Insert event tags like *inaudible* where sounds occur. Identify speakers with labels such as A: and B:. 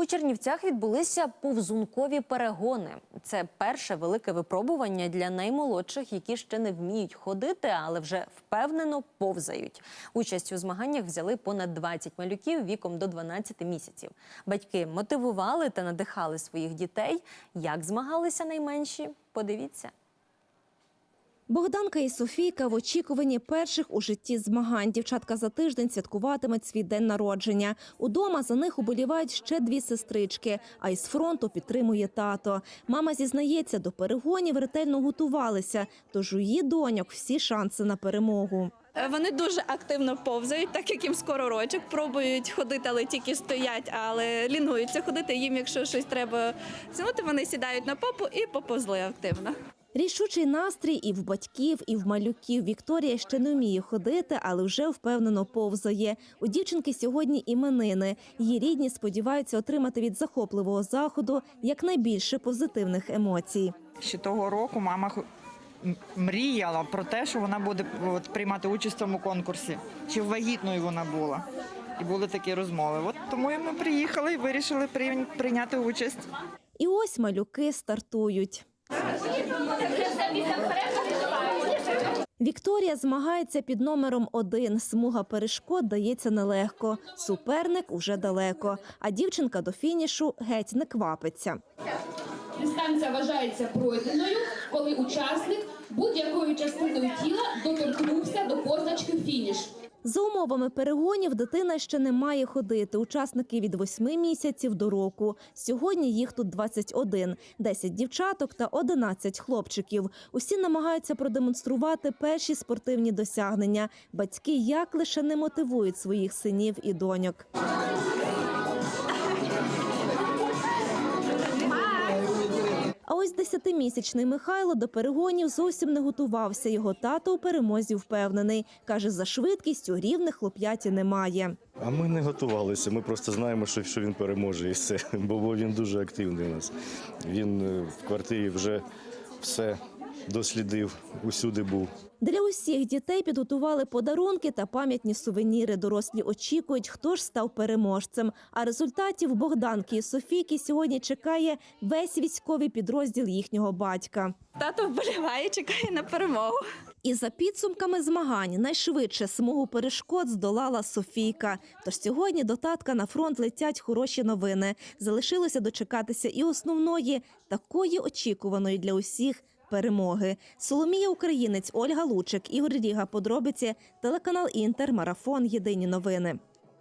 A: У Чернівцях відбулися повзункові перегони. Це перше велике випробування для наймолодших, які ще не вміють ходити, але вже впевнено повзають. Участь у змаганнях взяли понад 20 малюків віком до 12 місяців. Батьки мотивували та надихали своїх дітей. Як змагалися найменші? Подивіться.
B: Богданка і Софійка в очікуванні перших у житті змагань. Дівчатка за тиждень святкуватимуть свій день народження. Удома за них уболівають ще дві сестрички, а із фронту підтримує тато. Мама зізнається, до перегонів ретельно готувалися, тож у її доньок всі шанси на перемогу.
C: Е, Вони дуже активно повзають, так як їм скоро рочок. Пробують ходити, але тільки стоять, але лінуються ходити. Їм, якщо щось треба зігнути, вони сідають на попу і поповзли активно.
B: Рішучий настрій і в батьків, і в малюків. Вікторія ще не вміє ходити, але вже впевнено повзає. У дівчинки сьогодні іменини. Її рідні сподіваються отримати від захопливого заходу якнайбільше позитивних емоцій.
D: Ще того року мама мріяла про те, що вона буде приймати участь в цьому конкурсі. Ще вагітною вона була. І були такі розмови. От тому ми приїхали і вирішили прийня- прийняти участь.
B: І ось малюки стартують. Вікторія змагається під номером один. Смуга перешкод дається нелегко. Суперник уже далеко, а дівчинка до фінішу геть не квапиться.
E: Дистанція вважається пройденою, коли учасник будь-якою частиною тіла доторкнувся до позначки фініш.
B: За умовами перегонів дитина ще не має ходити. Учасники від 8 місяців до року. Сьогодні їх тут 21. 10 дівчаток та 11 хлопчиків. Усі намагаються продемонструвати перші спортивні досягнення. Батьки як лише не мотивують своїх синів і доньок. Десятимісячний Михайло до перегонів зовсім не готувався. Його тато у перемозі впевнений. Каже, за швидкістю рівних хлоп'яті немає.
F: А ми не готувалися. Ми просто знаємо, що, що він переможе і все. *laughs* Бо, бо він дуже активний у нас. Він е, в квартирі вже все дослідив, усюди був.
B: Для усіх дітей підготували подарунки та пам'ятні сувеніри. Дорослі очікують, хто ж став переможцем. А результатів Богданки і Софійки сьогодні чекає весь військовий підрозділ їхнього батька.
C: Тато вболіває, чекає на перемогу.
B: І за підсумками змагань найшвидше смугу перешкод здолала Софійка. Тож сьогодні до татка на фронт летять хороші новини. Залишилося дочекатися і основної, такої очікуваної для усіх перемоги. Соломія Українець, Ольга Лучик, Ігор Ріга. Подробиці, телеканал Інтер, Марафон. Єдині новини.